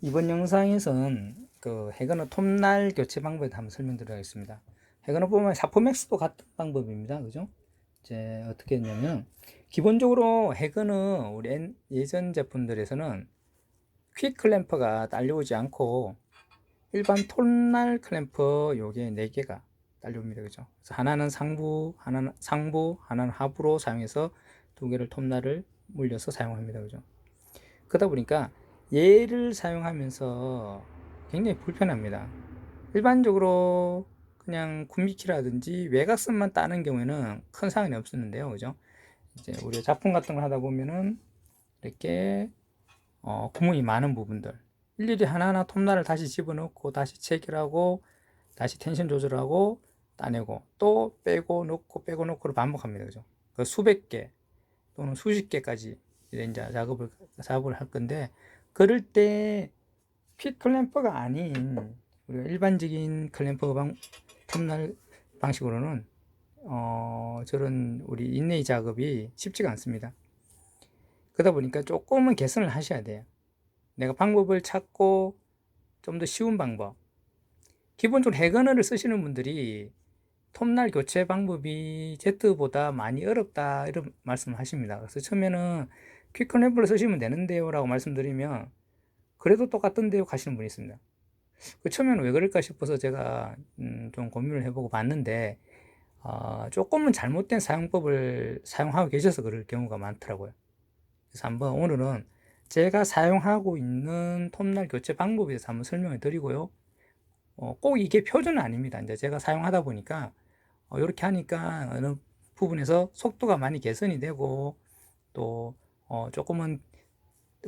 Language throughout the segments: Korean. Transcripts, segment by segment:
이번 영상에서는 그 해건어 톱날 교체 방법에 대해 한번 설명드리겠습니다. 해건어 보면 사포맥스도 같은 방법입니다. 그죠? 이제 어떻게 했냐면 기본적으로 해건어 우리 엔- 예전 제품들에서는 퀵 클램퍼가 딸려오지 않고 일반 톱날 클램퍼 요게 4개가 딸려옵니다. 그죠? 그래서 하나는 상부, 하나는 상부, 하나는 하부로 사용해서 두 개를 톱날을 물려서 사용합니다. 그죠? 그러다 보니까 얘를 사용하면서 굉장히 불편합니다. 일반적으로 그냥 굽미키라든지 외곽선만 따는 경우에는 큰 상관이 없었는데요. 그죠? 이제 우리 작품 같은 걸 하다 보면은 이렇게 어, 구멍이 많은 부분들 일일이 하나하나 톱날을 다시 집어넣고 다시 체결하고 다시 텐션 조절하고 따내고 또 빼고 넣고 빼고 넣고를 반복합니다. 그죠? 그 수백 개 또는 수십 개까지 이제 작업을 작업을 할 건데 그럴 때퀵 클램퍼가 아닌 우리가 일반적인 클램퍼 방 톱날 방식으로는 어 저런 우리 인레이 작업이 쉽지가 않습니다. 그러다 보니까 조금은 개선을 하셔야 돼요. 내가 방법을 찾고 좀 더 쉬운 방법. 기본적으로 해건어를 쓰시는 분들이 톱날 교체 방법이 Z보다 많이 어렵다 이런 말씀을 하십니다. 그래서 처음에는 퀵컨랩을 쓰시면 되는데요 라고 말씀드리면 그래도 똑같던데요 하시는 분이 있습니다. 그 처음에는 왜 그럴까 싶어서 제가 음, 좀 고민을 해보고 봤는데 어, 조금은 잘못된 사용법을 사용하고 계셔서 그럴 경우가 많더라고요. 그래서 한번 오늘은 제가 사용하고 있는 톱날 교체 방법에 대해서 한번 설명을 드리고요. 어, 꼭 이게 표준은 아닙니다. 이제 제가 사용하다 보니까 어, 이렇게 하니까 어느 부분에서 속도가 많이 개선이 되고 또 어, 조금은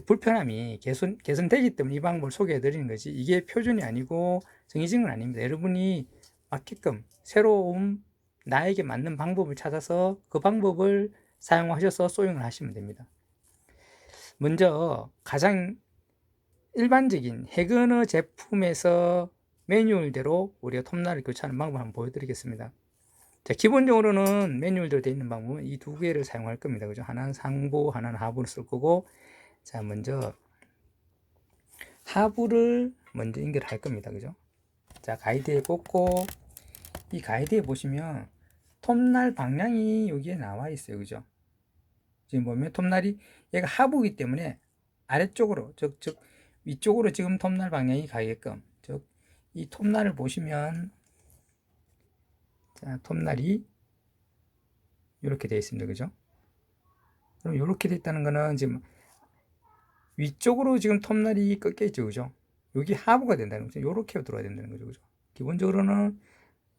불편함이 개선, 개선되기 때문에 이 방법을 소개해 드리는 거지 이게 표준이 아니고 정해진 건 아닙니다. 여러분이 맞게끔 새로운 나에게 맞는 방법을 찾아서 그 방법을 사용하셔서 소형을 하시면 됩니다. 먼저 가장 일반적인 해건어 제품에서 매뉴얼대로 우리가 톱날을 교체하는 방법을 한번 보여드리겠습니다. 자, 기본적으로는 매뉴얼대로 되어 있는 방법은 이 두 개를 사용할 겁니다. 그죠? 하나는 상부, 하나는 하부를 쓸 거고, 자, 먼저 하부를 먼저 연결할 겁니다. 그죠? 자, 가이드에 꽂고, 이 가이드에 보시면 톱날 방향이 여기에 나와 있어요. 그죠? 지금 보면 톱날이 얘가 하부이기 때문에 아래쪽으로, 즉, 즉, 위쪽으로 지금 톱날 방향이 가게끔, 즉, 이 톱날을 보시면 자, 톱날이 이렇게 되어 있습니다. 그죠? 그럼 이렇게 있다는 거는 지금 위쪽으로 지금 톱날이 꺾여 있죠. 그죠? 여기 하부가 된다는 거죠. 이렇게 들어야 된다는 거죠. 그죠? 기본적으로는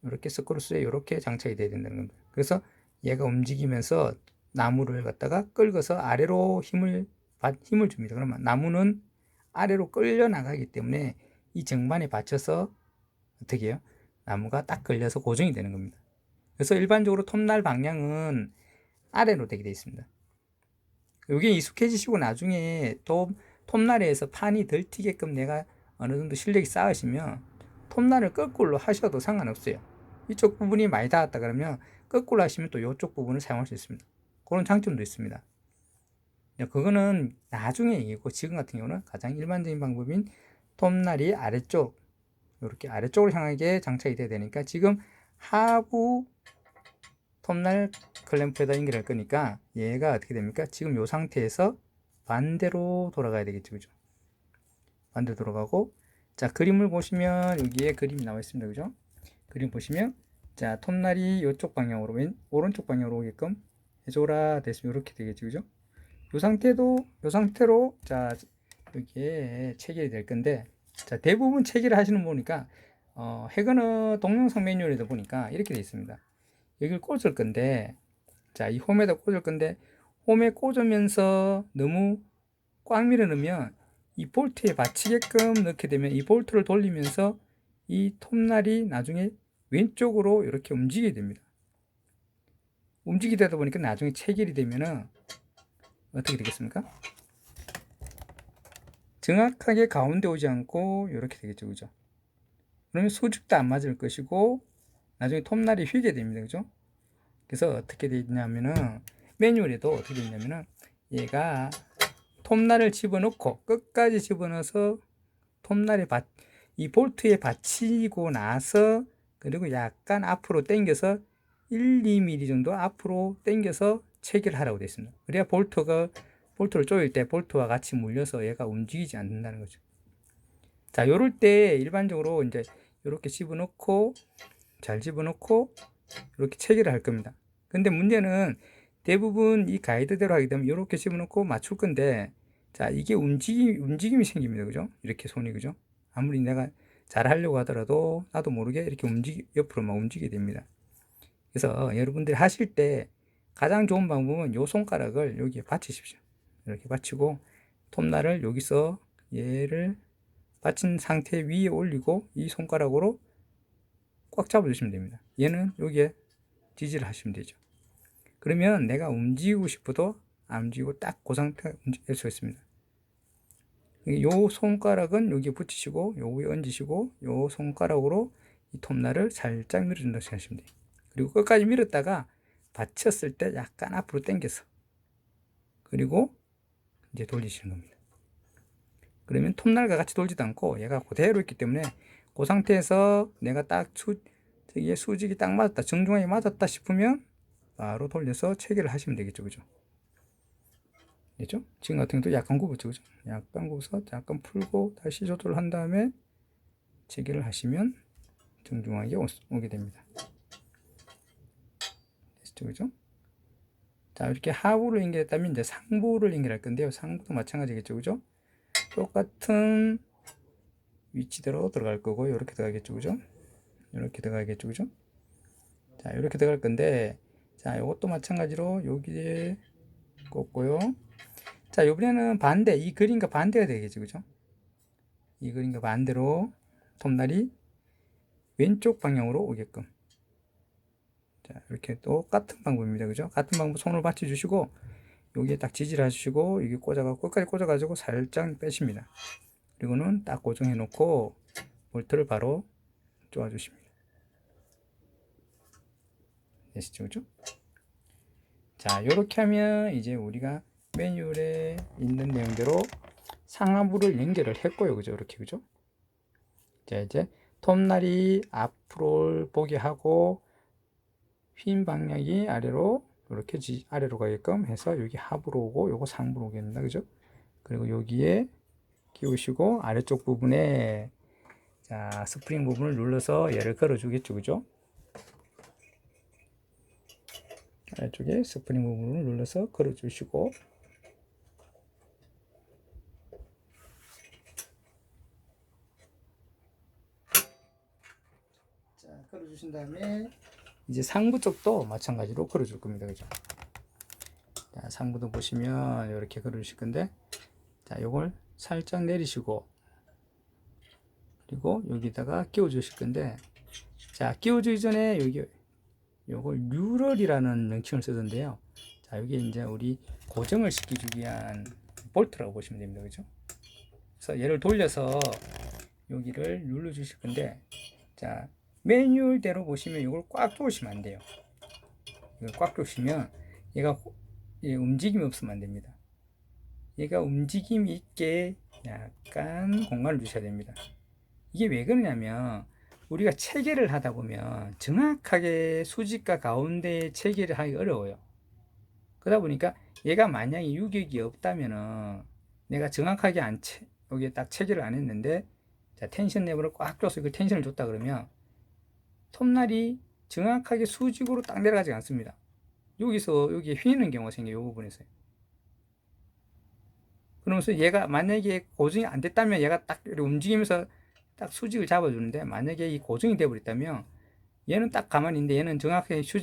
이렇게 스크루스에 이렇게 장착이 돼야 된다는 겁니다. 그래서 얘가 움직이면서 나무를 갖다가 끌어서 아래로 힘을 힘을 줍니다. 그러면 나무는 아래로 끌려 나가기 때문에 이 정반에 받쳐서 어떻게 해요? 나무가 딱 걸려서 고정이 되는 겁니다. 그래서 일반적으로 톱날 방향은 아래로 되게 되어 있습니다. 여기에 익숙해지시고 나중에 톱, 톱날에서 판이 덜 튀게끔 내가 어느 정도 실력이 쌓으시면 톱날을 거꾸로 하셔도 상관없어요. 이쪽 부분이 많이 닿았다 그러면 거꾸로 하시면 또 이쪽 부분을 사용할 수 있습니다. 그런 장점도 있습니다. 그거는 나중에 얘기고 지금 같은 경우는 가장 일반적인 방법인 톱날이 아래쪽 이렇게 아래쪽으로 향하게 장착이 돼야 되니까 지금 하부 톱날 클램프에다 연결할 거니까 얘가 어떻게 됩니까? 지금 이 상태에서 반대로 돌아가야 되겠죠. 그죠? 반대로 돌아가고 자 그림을 보시면 여기에 그림이 나와 있습니다. 그죠? 그림 보시면 자 톱날이 이쪽 방향으로 왼 오른쪽 방향으로 오게끔 해줘라 됐으면 이렇게 되겠죠. 그죠? 이 상태도 이 상태로 자 여기에 체결이 될 건데 자, 대부분 체계를 하시는 보니까 어, 해건어 동영상 매뉴얼에도 보니까 이렇게 되어 있습니다. 여기를 꽂을 건데 자, 이 홈에다 꽂을 건데 홈에 꽂으면서 너무 꽉 밀어 넣으면 이 볼트에 받치게끔 넣게 되면 이 볼트를 돌리면서 이 톱날이 나중에 왼쪽으로 이렇게 움직이게 됩니다. 움직이다 보니까 나중에 체결이 되면은 어떻게 되겠습니까? 정확하게 가운데 오지 않고 이렇게 되겠죠. 그죠? 그러면 수직도 안 맞을 것이고 나중에 톱날이 휘게 됩니다. 그죠? 그래서 어떻게 되냐면은 매뉴얼에도 어떻게 되냐면은 얘가 톱날을 집어넣고 끝까지 집어넣어서 톱날에 받, 이 볼트에 받치고 나서 그리고 약간 앞으로 당겨서 1, 2mm 정도 앞으로 당겨서 체결하라고 되어 있습니다. 그래야 볼트가 볼트를 조일 때 볼트와 같이 물려서 얘가 움직이지 않는다는 거죠. 자, 요럴 때 일반적으로 이제 이렇게 집어넣고 잘 집어넣고 이렇게 체결을 할 겁니다. 근데 문제는 대부분 이 가이드대로 하게 되면 이렇게 집어넣고 맞출 건데 자 이게 움직임 움직임이 생깁니다. 그죠? 이렇게 손이 그죠? 아무리 내가 잘 하려고 하더라도 나도 모르게 이렇게 움직 옆으로 막 움직이게 됩니다. 그래서 여러분들이 하실 때 가장 좋은 방법은 요 손가락을 여기에 받치십시오 이렇게 받치고 톱날을 여기서 얘를 받친 상태 위에 올리고 이 손가락으로 꽉 잡아주시면 됩니다 얘는 여기에 지지를 하시면 되죠 그러면 내가 움직이고 싶어도 안 움직이고 딱 그 상태가 움직일 수 있습니다. 요 손가락은 여기에 붙이시고 요기에 얹으시고 요 손가락으로 이 톱날을 살짝 밀어준다고 생각하시면 돼요. 그리고 끝까지 밀었다가 받쳤을 때 약간 앞으로 당겨서 그리고 이제 돌리시는 겁니다. 그러면 톱날과 같이 돌지도 않고 얘가 그대로 있기 때문에 그 상태에서 내가 딱 수, 저기에 수직이 딱 맞았다 정중하게 맞았다 싶으면 바로 돌려서 체결을 하시면 되겠죠 그죠 됐죠? 지금 같은 경우도 약간 굽었죠 그죠 약간 굽어서 약간 풀고 다시 조절을 한 다음에 체결을 하시면 정중하게 오, 오게 됩니다 됐죠 그죠 자 이렇게 하부를 연결했다면 이제 상부를 연결할 건데요. 상부도 마찬가지겠죠. 그죠? 똑같은 위치대로 들어갈 거고 이렇게 들어가겠죠. 그죠? 이렇게 들어가겠죠. 그죠? 자 이렇게 들어갈 건데 자, 이것도 마찬가지로 여기에 꽂고요. 자, 이번에는 반대, 이 그림과 반대가 되겠죠, 그죠? 이 그림과 반대로 톱날이 왼쪽 방향으로 오게끔. 자, 이렇게 똑같은 방법입니다, 그죠? 같은 방법 손을 받쳐 주시고, 여기에 딱 지지를 해주시고, 여기 꽂아가지고, 끝까지 꽂아가지고 살짝 빼십니다. 그리고는 딱 고정해 놓고, 볼트를 바로 쪼아 주십니다. 되시죠, 그죠? 자, 이렇게 하면 이제 우리가 매뉴얼에 있는 내용대로 상하부를 연결을 했고요, 그죠? 이렇게, 그죠? 자, 이제 톱날이 앞으로 보게 하고 휜 방향이 아래로 이렇게 지, 아래로 가게끔 해서 여기 하부로 오고 요거 상부로 오겠습니다, 그죠? 그리고 여기에 끼우시고 아래쪽 부분에 자 스프링 부분을 눌러서 얘를 걸어 주겠죠, 그죠? 아래쪽에 스프링 부분을 눌러서 걸어 주시고 자 걸어 주신 다음에 이제 상부 쪽도 마찬가지로 걸어줄 겁니다 그죠 자, 상부도 보시면 이렇게 걸어주실 건데 자 요걸 살짝 내리시고 그리고 여기다가 끼워 주실 건데 자 끼워주기 전에 여기 요걸 뉴럴이라는 명칭을 쓰던데요. 자, 여기 이제 우리 고정을 시켜주기 위한 볼트라고 보시면 됩니다. 그죠? 그래서 얘를 돌려서 여기를 눌러 주실 건데, 자, 매뉴얼대로 보시면 이걸 꽉 조으시면 안 돼요. 이걸 꽉 조으시면 얘가 움직임이 없으면 안 됩니다. 얘가 움직임이 있게 약간 공간을 주셔야 됩니다. 이게 왜 그러냐면 우리가 체계를 하다 보면 정확하게 수직과 가운데 체계를 하기 어려워요. 그러다 보니까 얘가 만약에 유격이 없다면은 내가 정확하게 안 체, 여기에 딱 체계를 안 했는데 자, 텐션 레버를 꽉 줘서 그 텐션을 줬다 그러면 톱날이 정확하게 수직으로 딱 내려가지 않습니다. 여기서 여기에 휘는 경우가 생겨요. 이 부분에서. 그러면서 얘가 만약에 고정이 안 됐다면 얘가 딱 움직이면서 딱 수직을 잡아주는데 만약에 이 고정이 되어버렸다면 얘는 딱 가만히 있는데 얘는 정확하게 수,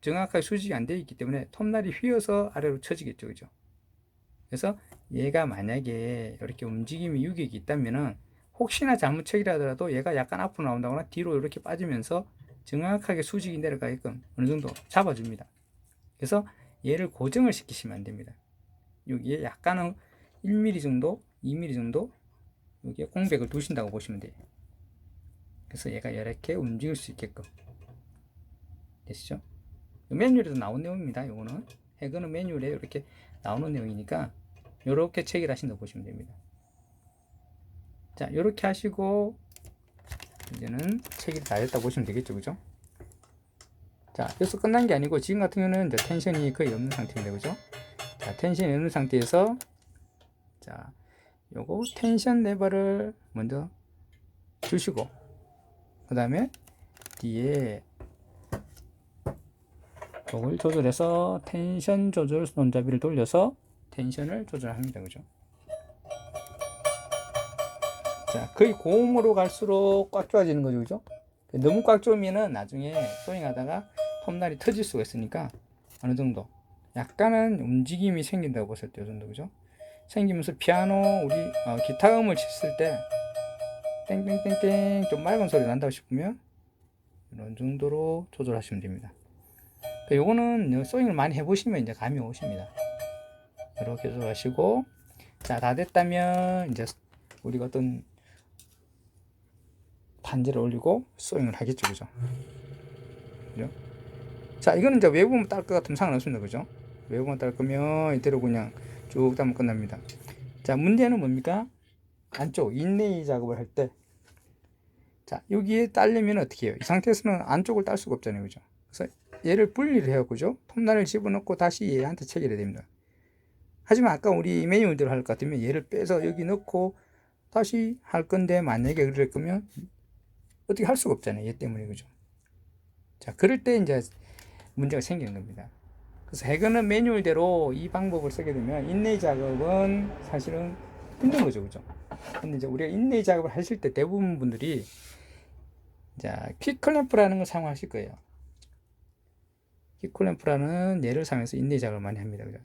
정확하게 수직이 안 되어 있기 때문에 톱날이 휘어서 아래로 쳐지겠죠. 그죠? 그래서 얘가 만약에 이렇게 움직임이 유격이 있다면은 혹시나 잘못 체결하더라도 얘가 약간 앞으로 나온다거나 뒤로 이렇게 빠지면서 정확하게 수직이 내려가게끔 어느 정도 잡아줍니다. 그래서 얘를 고정을 시키시면 안 됩니다. 여기에 약간은 1mm 정도, 2mm 정도 여기에 공백을 두신다고 보시면 돼요. 그래서 얘가 이렇게 움직일 수 있게끔 되시죠? 메뉴에도 나온 내용입니다. 요거는 해그는 메뉴에 이렇게 나오는 내용이니까 이렇게 체결하신다고 보시면 됩니다. 자, 이렇게 하시고 이제는 체결이 다 됐다 보시면 되겠죠, 그죠? 자, 여기서 끝난 게 아니고 지금 같은 경우는 이제 텐션이 거의 없는 상태인데, 그죠? 자, 텐션이 없는 상태에서 자, 요거 텐션 레버를 먼저 주시고 그 다음에 뒤에 요걸 조절해서 텐션 조절 손잡이를 돌려서 텐션을 조절합니다. 그죠? 자, 거의 고음으로 갈수록 꽉 조아지는 거죠. 그죠? 너무 꽉 조으면은 나중에 소잉하다가 톱날이 터질 수가 있으니까 어느 정도 약간은 움직임이 생긴다고 보실 때이 정도 그죠? 생기면서 피아노 우리 어, 기타 음을 쳤을 때 땡땡땡땡 좀 맑은 소리 난다고 싶으면 이런 정도로 조절하시면 됩니다. 그 요거는 소잉을 많이 해보시면 이제 감이 오십니다. 이렇게 조절하시고 자 다 됐다면 이제 우리가 어떤 반지를 올리고 소잉을 하겠죠, 그죠? 그죠? 자 이거는 이제 외부만 딸 것 같으면 상관없습니다, 그죠? 외부만 딸 거면 이대로 그냥 쭉 따면 끝납니다. 자, 문제는 뭡니까? 안쪽 인레이 작업을 할 때, 자, 여기에 딸려면 어떻게 해요? 이 상태에서는 안쪽을 딸 수가 없잖아요. 그죠? 그래서 얘를 분리를 해요. 그죠? 톱날을 집어넣고 다시 얘한테 체결해야 됩니다. 하지만 아까 우리 매뉴얼대로 할 것 같으면 얘를 빼서 여기 넣고 다시 할 건데 만약에 그럴 거면 어떻게 할 수가 없잖아요. 얘 때문에. 그죠? 자, 그럴 때 이제 문제가 생기는 겁니다. 그래서 해그는 매뉴얼대로 이 방법을 쓰게 되면 인레이 작업은 사실은 힘든 거죠, 그죠? 근데 이제 우리가 인레이 작업을 하실 때 대부분 분들이 자 퀵클램프라는 걸 사용하실 거예요. 퀵클램프라는 얘를 사용해서 인레이 작업을 많이 합니다, 그죠?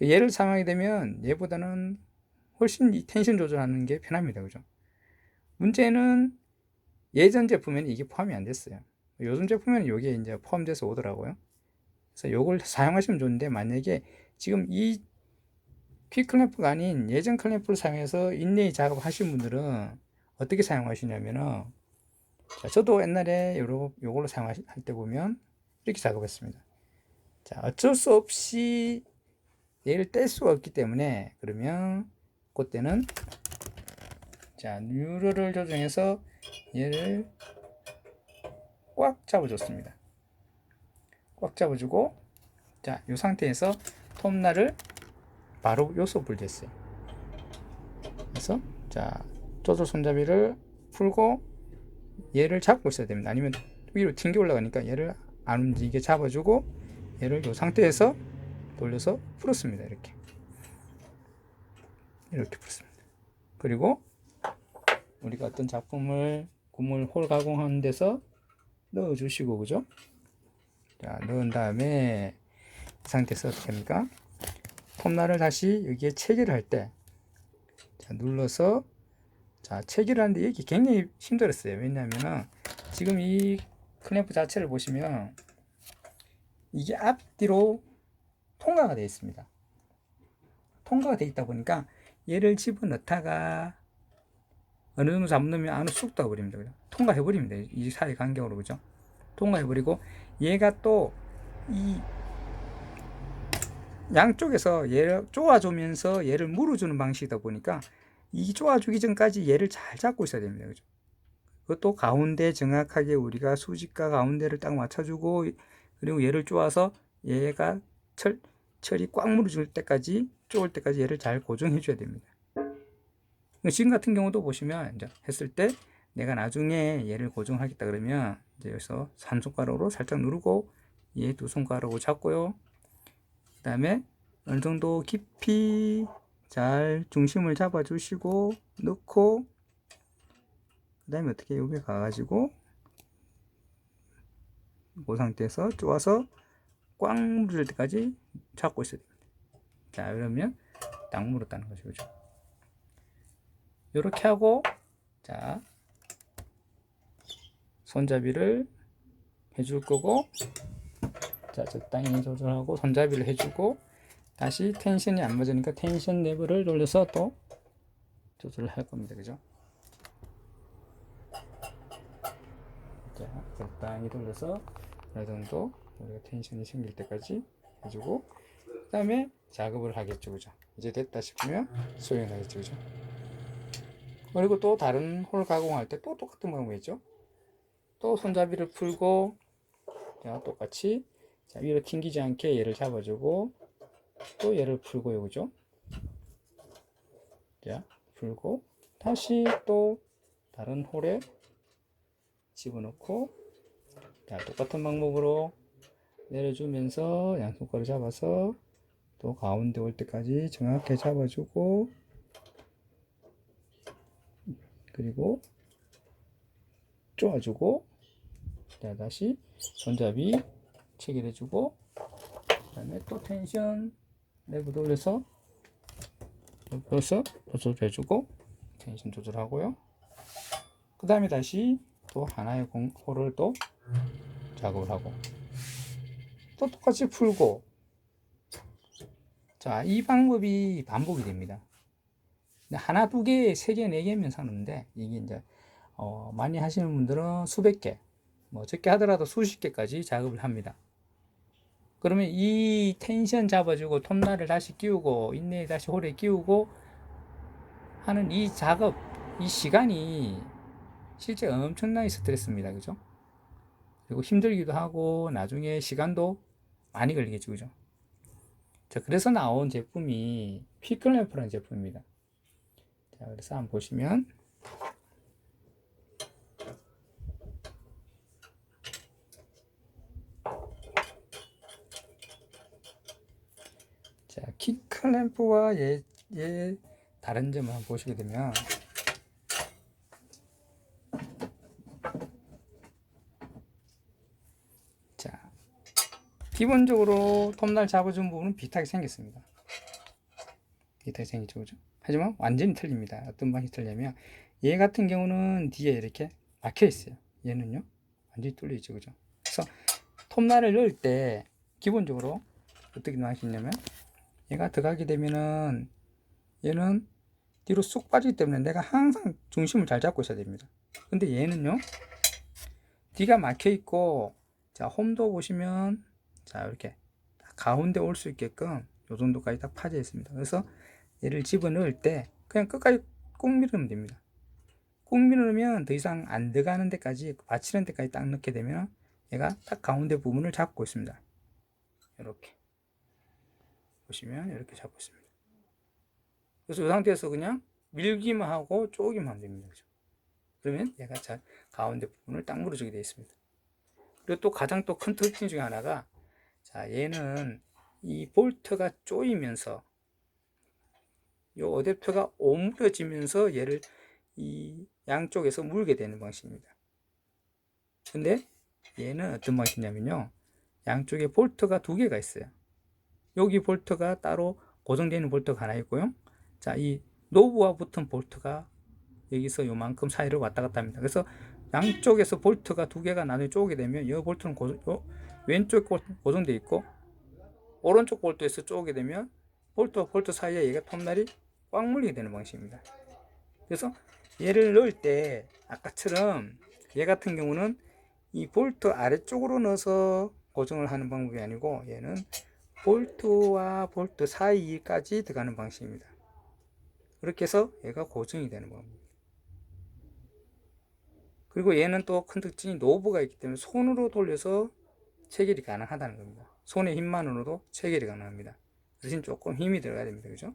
얘를 사용하게 되면 얘보다는 훨씬 이 텐션 조절하는 게 편합니다, 그죠? 문제는 예전 제품에는 이게 포함이 안 됐어요. 요즘 제품에는 이게 이제 포함돼서 오더라고요. 그래서 요걸 사용하시면 좋은데 만약에 지금 이 퀵클램프가 아닌 예전 클램프를 사용해서 인레이 작업 하신 분들은 어떻게 사용하시냐면은 자, 저도 옛날에 요러, 요걸로 사용할 때 보면 이렇게 작업했습니다. 자, 어쩔 수 없이 얘를 뗄 수가 없기 때문에 그러면 그때는 자, 뉴럴을 조정해서 얘를 꽉 잡아줬습니다. 꽉 잡아주고 자, 이 상태에서 톱날을 바로 요소 불댔어요. 그래서 자, 조절 손잡이를 풀고 얘를 잡고 있어야 됩니다. 아니면 위로 튕겨 올라가니까 얘를 안 움직이게 잡아주고 얘를 이 상태에서 돌려서 풀었습니다. 이렇게 이렇게 풀었습니다. 그리고 우리가 어떤 작품을 고물 홀 가공하는 데서 넣어 주시고 그죠? 자, 넣은 다음에 이 상태에서 어떻게 합니까? 톱날을 다시 여기에 체결을 할 때, 자, 눌러서, 자, 체결을 하는데 여기 굉장히 힘들었어요. 왜냐면은, 지금 이 클램프 자체를 보시면, 이게 앞뒤로 통과가 되어 있습니다. 통과가 되어 있다 보니까, 얘를 집어넣다가, 어느 정도 잡으면 안으로 쑥 떠버립니다. 그죠? 통과해버립니다. 이 사이 간격으로, 그죠? 통과해버리고, 얘가 또, 이 양쪽에서 얘를 쪼아주면서 얘를 물어주는 방식이다 보니까 이 쪼아주기 전까지 얘를 잘 잡고 있어야 됩니다. 그죠? 그것도 가운데 정확하게 우리가 수직과 가운데를 딱 맞춰주고 그리고 얘를 쪼아서 얘가 철, 철이 꽉 물어줄 때까지 쪼을 때까지 얘를 잘 고정해 줘야 됩니다. 지금 같은 경우도 보시면 이제 했을 때 내가 나중에 얘를 고정하겠다 그러면 이제 여기서 한 손가락으로 살짝 누르고 얘 두 손가락으로 잡고요. 그 다음에 어느 정도 깊이 잘 중심을 잡아 주시고 넣고 그 다음에 어떻게 여기 가가지고 그 상태에서 쪼아서 꽉 물을 때까지 잡고 있어야 됩니다. 자 그러면 딱 물었다는 거죠. 그죠? 이렇게 하고 자 손잡이를 해줄 거고 자 적당히 조절하고 손잡이를 해주고 다시 텐션이 안 맞으니까 텐션 레벨을 돌려서 또 조절을 할 겁니다. 그죠? 자 적당히 돌려서 어느 정도 우리가 텐션이 생길 때까지 해주고 그 다음에 작업을 하겠죠. 그죠? 이제 됐다 싶으면 소용하겠죠. 그죠 그리고 또 다른 홀 가공할 때 또 똑같은 방법이죠. 또 손잡이를 풀고 자, 똑같이 자, 위로 튕기지 않게 얘를 잡아주고 또 얘를 풀고요. 그죠? 자, 풀고 다시 또 다른 홀에 집어넣고 자, 똑같은 방법으로 내려주면서 양손가락 잡아서 또 가운데 올 때까지 정확하게 잡아주고 그리고 쪼아주고 자 다시 손잡이 체결해주고 그 다음에 또 텐션 내부 돌려서 옆에서 조절해주고 텐션 조절하고요. 그 다음에 다시 또 하나의 공, 홀을 또 작업을 하고 또 똑같이 풀고 자 이 방법이 반복이 됩니다 하나 두 개, 세 개, 네 개면 사는데 이게 이제 어, 많이 하시는 분들은 수백 개, 뭐 적게 하더라도 수십 개까지 작업을 합니다. 그러면 이 텐션 잡아주고 톱날을 다시 끼우고 인내에 다시 홀에 끼우고 하는 이 작업, 이 시간이 실제 엄청나게 스트레스입니다. 그죠? 그리고 힘들기도 하고 나중에 시간도 많이 걸리겠죠. 그죠? 자, 그래서 나온 제품이 피클램프라는 제품입니다. 자, 그래서 한번 보시면 자, 킥 클램프와 얘, 얘 다른 점을 한번 보시게 되면 자, 기본적으로 톱날 잡아준 부분은 비슷하게 생겼습니다. 비슷하게 생겼죠, 그죠? 하지만 완전히 틀립니다. 어떤 방식이 틀리냐면 얘 같은 경우는 뒤에 이렇게 막혀 있어요. 얘는요 완전히 뚫려 있죠, 그죠? 그래서 톱날을 넣을 때 기본적으로 어떻게 있냐면 얘가 들어가게 되면은 얘는 뒤로 쑥 빠지기 때문에 내가 항상 중심을 잘 잡고 있어야 됩니다. 근데 얘는요 뒤가 막혀 있고 자 홈도 보시면 자 이렇게 가운데 올 수 있게끔 요 정도까지 딱 파져 있습니다. 그래서 얘를 집어넣을 때 그냥 끝까지 꾹 밀으면 됩니다. 꾹 밀으면 더 이상 안 들어가는 데까지 받치는 데까지 딱 넣게 되면 얘가 딱 가운데 부분을 잡고 있습니다. 이렇게 보시면 이렇게 잡고 있습니다. 그래서 이 상태에서 그냥 밀기만 하고 쪼기만 하면 됩니다. 그죠? 그러면 얘가 잘 가운데 부분을 딱 물어주게 되어 있습니다. 그리고 또 가장 또 큰 특징 중에 하나가 자 얘는 이 볼트가 쪼이면서 요 어댑터가 오므려지면서 얘를 이 양쪽에서 물게 되는 방식입니다. 근데 얘는 어떤 방식이냐면요. 양쪽에 볼트가 두 개가 있어요. 여기 볼트가 따로 고정되는 볼트가 하나 있고요. 자, 이 노브와 붙은 볼트가 여기서 요만큼 사이를 왔다 갔다 합니다. 그래서 양쪽에서 볼트가 두 개가 나중에 쪼게 되면 이 볼트는 고정, 요 왼쪽 고정되어 있고 오른쪽 볼트에서 쪼게 되면 볼트와 볼트 사이에 얘가 톱날이 꽉 물리게 되는 방식입니다. 그래서 얘를 넣을 때 아까처럼 얘 같은 경우는 이 볼트 아래쪽으로 넣어서 고정을 하는 방법이 아니고 얘는 볼트와 볼트 사이까지 들어가는 방식입니다. 그렇게 해서 얘가 고정이 되는 겁니다. 그리고 얘는 또 큰 특징이 노브가 있기 때문에 손으로 돌려서 체결이 가능하다는 겁니다. 손의 힘만으로도 체결이 가능합니다. 대신 조금 힘이 들어가야 됩니다. 그죠?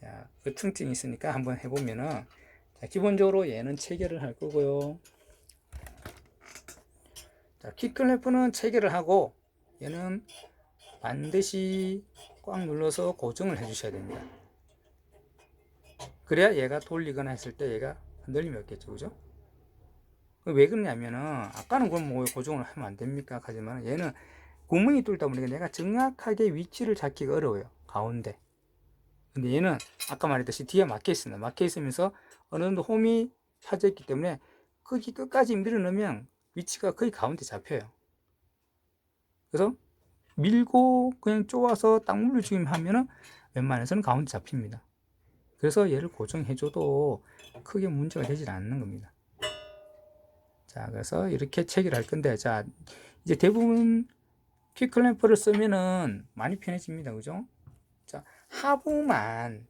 자, 그 특징이 있으니까 한번 해보면은, 자, 기본적으로 얘는 체결을 할 거고요. 자, 키클래프는 체결을 하고, 얘는 반드시 꽉 눌러서 고정을 해 주셔야 됩니다. 그래야 얘가 돌리거나 했을 때 얘가 흔들림이 없겠죠. 그죠? 왜 그러냐면은, 아까는 그럼 뭐 고정을 하면 안 됩니까? 하지만 얘는 구멍이 뚫다 보니까 내가 정확하게 위치를 잡기가 어려워요. 가운데. 근데 얘는 아까 말했듯이 뒤에 막혀 있습니다. 막혀 있으면서 어느 정도 홈이 파져 있기 때문에 거기 끝까지 밀어 넣으면 위치가 거의 가운데 잡혀요. 그래서 밀고 그냥 쪼아서 딱 물려주기만 하면은 웬만해서는 가운데 잡힙니다. 그래서 얘를 고정해줘도 크게 문제가 되질 않는 겁니다. 자, 그래서 이렇게 체결할 건데, 자, 이제 대부분 퀵클램프를 쓰면은 많이 편해집니다. 그죠? 자, 하부만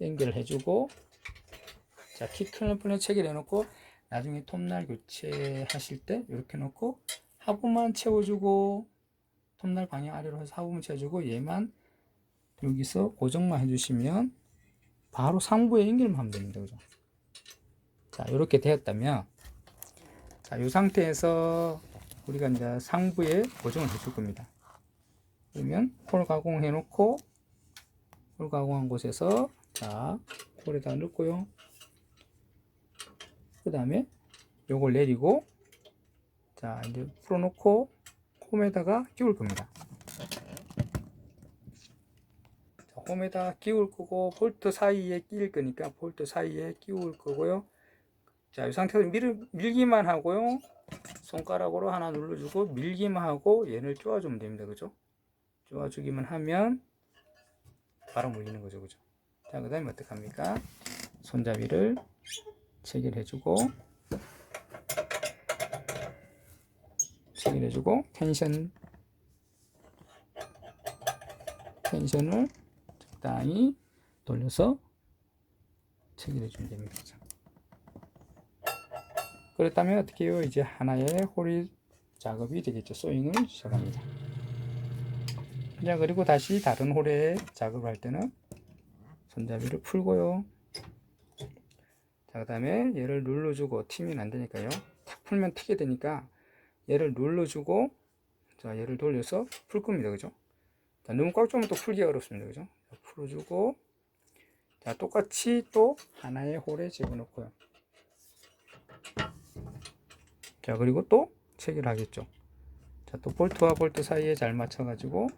연결을 해주고 자 키클램프는 체결해 놓고 나중에 톱날 교체하실 때 이렇게 놓고 하부만 채워주고 톱날 방향 아래로 해서 하부만 채워주고 얘만 여기서 고정만 해주시면 바로 상부에 연결만 하면 됩니다. 그죠? 자, 이렇게 되었다면 자, 이 상태에서 우리가 이제 상부에 고정을 해줄 겁니다. 그러면 홀 가공해 놓고 홀 가공한 곳에서 자, 홀에다 넣고요. 그 다음에 요걸 내리고 자, 이제 풀어 놓고 홈에다가 끼울 겁니다. 자, 홈에다 끼울 거고 볼트 사이에 끼울 거니까 볼트 사이에 끼울 거고요. 자, 이 상태에서 밀, 밀기만 하고요. 손가락으로 하나 눌러주고 밀기만 하고 얘를 쪼아주면 됩니다. 그죠? 쪼아주기만 하면 바로 물리는 거죠. 그죠? 자, 그 다음에 어떡합니까? 손잡이를 체결해주고 체결해주고 텐션 텐션을 적당히 돌려서 체결해주면 됩니다. 그죠? 그렇다면 어떻게 해요? 이제 하나의 홀이 작업이 되겠죠. 소잉을 시작합니다. 자, 그리고 다시 다른 홀에 작업을 할 때는 손잡이를 풀고요. 자, 그 다음에 얘를 눌러주고 튀면 안 되니까요. 탁 풀면 튀게 되니까 얘를 눌러주고 자, 얘를 돌려서 풀 겁니다. 그죠? 자, 너무 꽉 조면 또 풀기가 어렵습니다. 그죠? 자, 풀어주고 자, 똑같이 또 하나의 홀에 집어넣고요. 자 그리고 또 체결하겠죠 자 또 볼트와 볼트 사이에 잘 맞춰 가지고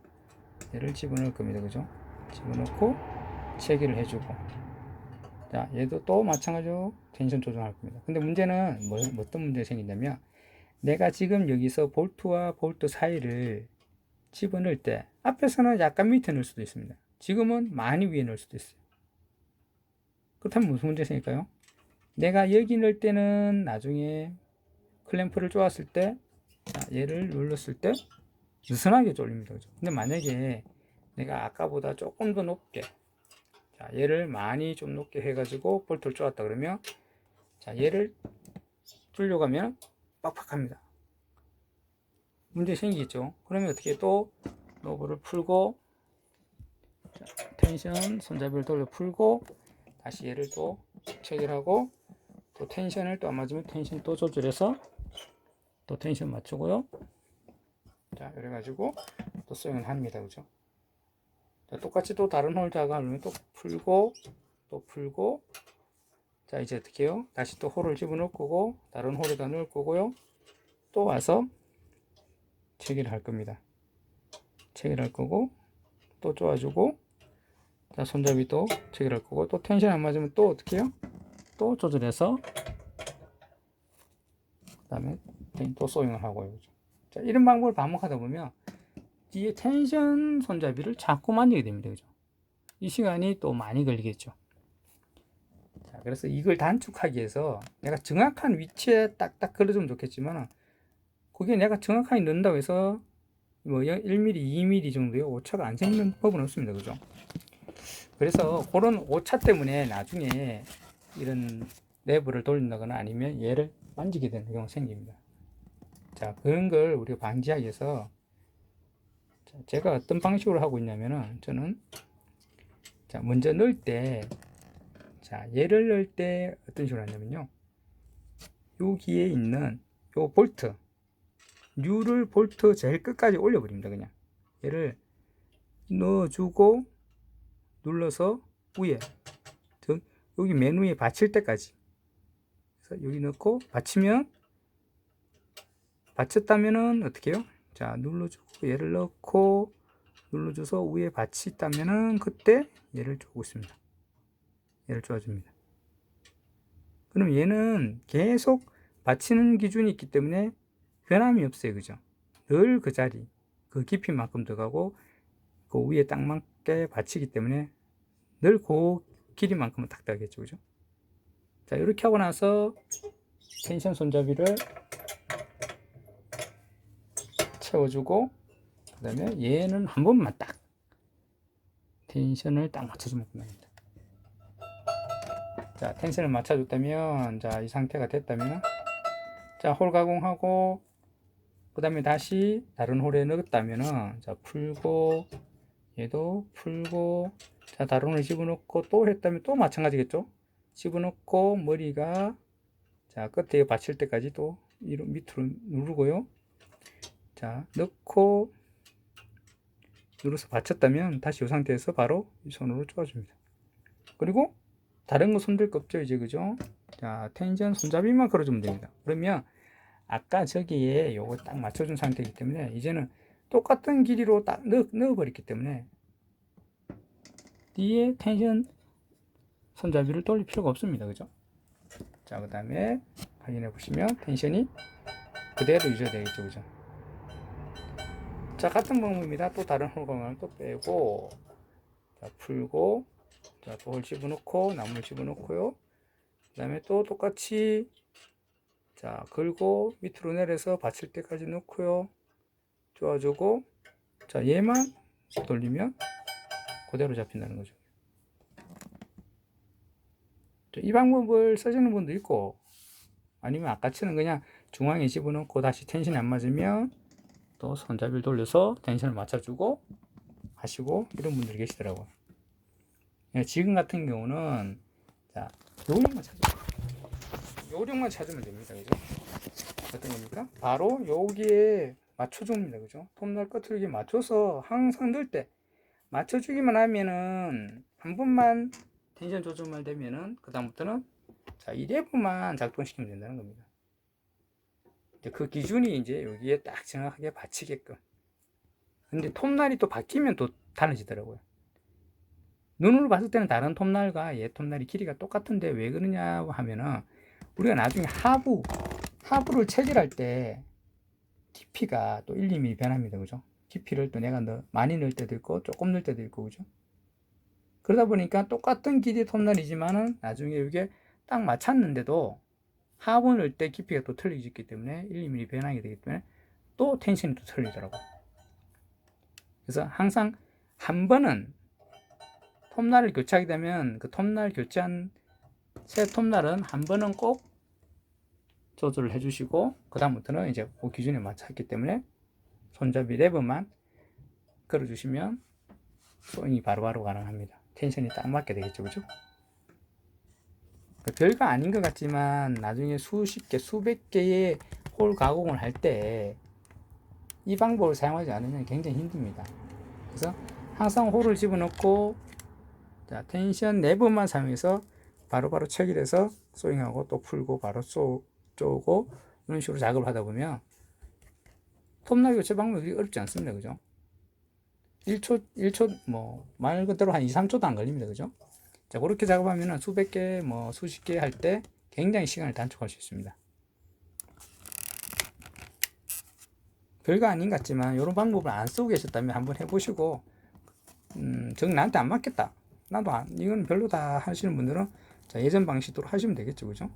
얘를 집어넣을 겁니다. 그죠? 집어넣고 체결을 해주고. 자 얘도 또 마찬가지로 텐션 조정할 겁니다. 근데 문제는 뭐, 어떤 문제가 생긴다면 내가 지금 여기서 볼트와 볼트 사이를 집어넣을 때 앞에서는 약간 밑에 넣을 수도 있습니다. 지금은 많이 위에 넣을 수도 있어요. 그렇다면 무슨 문제가 생길까요? 내가 여기 넣을 때는 나중에 클램프를 쪼았을 때 자, 얘를 눌렀을 때 느슨하게 졸립니다. 그죠? 근데 만약에 내가 아까보다 조금 더 높게 자, 얘를 많이 좀 높게 해가지고 볼트를 쪼았다 그러면 자, 얘를 뚫려가면 빡빡합니다. 문제 생기겠죠? 그러면 어떻게 또 노브를 풀고 자, 텐션 손잡이를 돌려 풀고 다시 얘를 또 체결하고 또 텐션을 또 안 맞으면 텐션 또 조절해서 또 텐션 맞추고요. 자, 그래가지고 또 스윙을 합니다. 그죠? 자, 똑같이 또 다른 홀 작업하면 또 풀고, 또 풀고, 자, 이제 어떻게 해요? 다시 또 홀을 집어넣을 거고, 다른 홀에다 넣을 거고요. 또 와서 체결을 할 겁니다. 체결할 거고, 또 쪼아주고, 자, 손잡이 또 체결할 거고, 또 텐션 안 맞으면 또 어떻게 해요? 또 조절해서, 그 다음에 또 소잉을 하고요. 그죠? 자, 이런 방법을 반복하다 보면 뒤에 텐션 손잡이를 자꾸 만지게 됩니다. 그죠? 이 시간이 또 많이 걸리겠죠. 자, 그래서 이걸 단축하기 위해서 내가 정확한 위치에 딱딱 걸어주면 좋겠지만 그게 내가 정확하게 넣는다고 해서 뭐 1mm, 2mm 정도의 오차가 안 생기는 법은 없습니다. 그죠? 그래서 그런 오차 때문에 나중에 이런 내부를 돌린다거나 아니면 얘를 만지게 되는 경우가 생깁니다. 자, 그런 걸 우리가 방지하기 위해서 제가 어떤 방식으로 하고 있냐면은 저는 자, 먼저 넣을 때 자, 얘를 넣을 때 어떤 식으로 하냐면요. 여기에 있는 요 볼트 뉴를 볼트 제일 끝까지 올려 버립니다. 그냥 얘를 넣어 주고 눌러서 위에 여기 맨 위에 받칠 때까지 그래서 여기 넣고 받치면 받쳤다면은 어떻게 해요? 자 눌러주고 얘를 넣고 눌러줘서 위에 받치 있다면은 그때 얘를 쪼고 있습니다. 얘를 쪼아줍니다. 그럼 얘는 계속 받치는 기준이 있기 때문에 변함이 없어요. 그죠? 늘 그 자리, 그 깊이만큼 들어가고 그 위에 딱 맞게 받치기 때문에 늘 그 길이만큼은 딱 들어가겠죠. 그죠? 자, 이렇게 하고 나서 텐션 손잡이를 채워주고 그 다음에 얘는 한 번만 딱 텐션을 딱 맞춰주면 끝납니다 자, 텐션을 맞춰줬다면, 자, 이 상태가 됐다면, 자, 홀 가공하고, 그 다음에 다시 다른 홀에 넣었다면은, 자, 풀고, 얘도 풀고, 자, 다른 홀에 집어넣고, 또 했다면 또 마찬가지겠죠? 집어넣고, 머리가, 자, 끝에 받칠 때까지 또, 밑으로 누르고요. 자, 넣고, 눌러서 받쳤다면, 다시 이 상태에서 바로 이 손으로 쪼아줍니다. 그리고, 다른 거 손들 거 없죠, 이제, 그죠? 자, 텐션 손잡이만 걸어주면 됩니다. 그러면, 아까 저기에 요거 딱 맞춰준 상태이기 때문에, 이제는 똑같은 길이로 딱 넣, 넣어버렸기 때문에, 뒤에 텐션 손잡이를 돌릴 필요가 없습니다. 그죠? 자, 그 다음에 확인해 보시면 텐션이 그대로 유지되겠죠. 그죠? 자, 같은 방법입니다. 또 다른 홀공을 또 빼고, 자, 풀고, 자, 또 홀 집어넣고, 나물 집어넣고요. 그 다음에 또 똑같이, 자, 걸고, 밑으로 내려서 받칠 때까지 넣고요. 쪼아주고, 자, 얘만 돌리면 그대로 잡힌다는 거죠. 자, 이 방법을 써주는 분도 있고, 아니면 아까처럼 그냥 중앙에 집어넣고 다시 텐션이 안 맞으면 또 손잡이를 돌려서 텐션을 맞춰주고 하시고 이런 분들이 계시더라고요. 예, 지금 같은 경우는 자 요령만 찾으면 요령만 찾으면 됩니다. 그죠? 어떤 겁니까? 바로 여기에 맞춰줍니다. 그죠? 톱날 끝을 이렇게 맞춰서 항상 넣을 때 맞춰주기만 하면은 한 번만 텐션 조절만 되면은 그 다음부터는 자, 이 레버만 작동시키면 된다는 겁니다. 그 기준이 이제 여기에 딱 정확하게 받치게끔. 근데 톱날이 또 바뀌면 또 달라지더라고요. 눈으로 봤을 때는 다른 톱날과 얘 톱날이 길이가 똑같은데 왜 그러냐고 하면은 우리가 나중에 하부, 하부를 체결할 때 깊이가 또 1, 2mm 변합니다. 그죠? 깊이를 또 내가 너 많이 넣을 때도 있고 조금 넣을 때도 있고 그죠? 그러다 보니까 똑같은 길이의 톱날이지만은 나중에 이게 딱 맞췄는데도 하부 넣을 때 깊이가 또 틀리기 때문에 1, 2mm 변하게 되기 때문에 또 텐션이 또 틀리더라고. 그래서 항상 한 번은 톱날을 교체하게 되면 그 톱날 교체한 새 톱날은 한 번은 꼭 조절을 해주시고 그 다음부터는 이제 그 기준에 맞췄기 때문에 손잡이 레버만 걸어주시면 소잉이 바로바로 가능합니다. 텐션이 딱 맞게 되겠죠, 그죠? 그 별거 아닌 것 같지만 나중에 수십 개, 수백 개의 홀 가공을 할 때 이 방법을 사용하지 않으면 굉장히 힘듭니다. 그래서 항상 홀을 집어넣고 자, 텐션 네번만 사용해서 바로바로 체결해서 소잉하고 또 풀고 바로 쏘, 쪼고 이런 식으로 작업을 하다 보면 톱날 교체 방법이 어렵지 않습니다. 그죠? 1초, 1초, 뭐, 말 그대로 한 2, 3초도 안 걸립니다. 그죠? 자, 그렇게 작업하면 수백 개, 뭐, 수십 개 할 때 굉장히 시간을 단축할 수 있습니다. 별거 아닌 것 같지만, 이런 방법을 안 쓰고 계셨다면 한번 해보시고, 음, 정 나한테 안 맞겠다. 나도 안, 이건 별로다 하시는 분들은 자, 예전 방식대로 하시면 되겠죠. 그죠?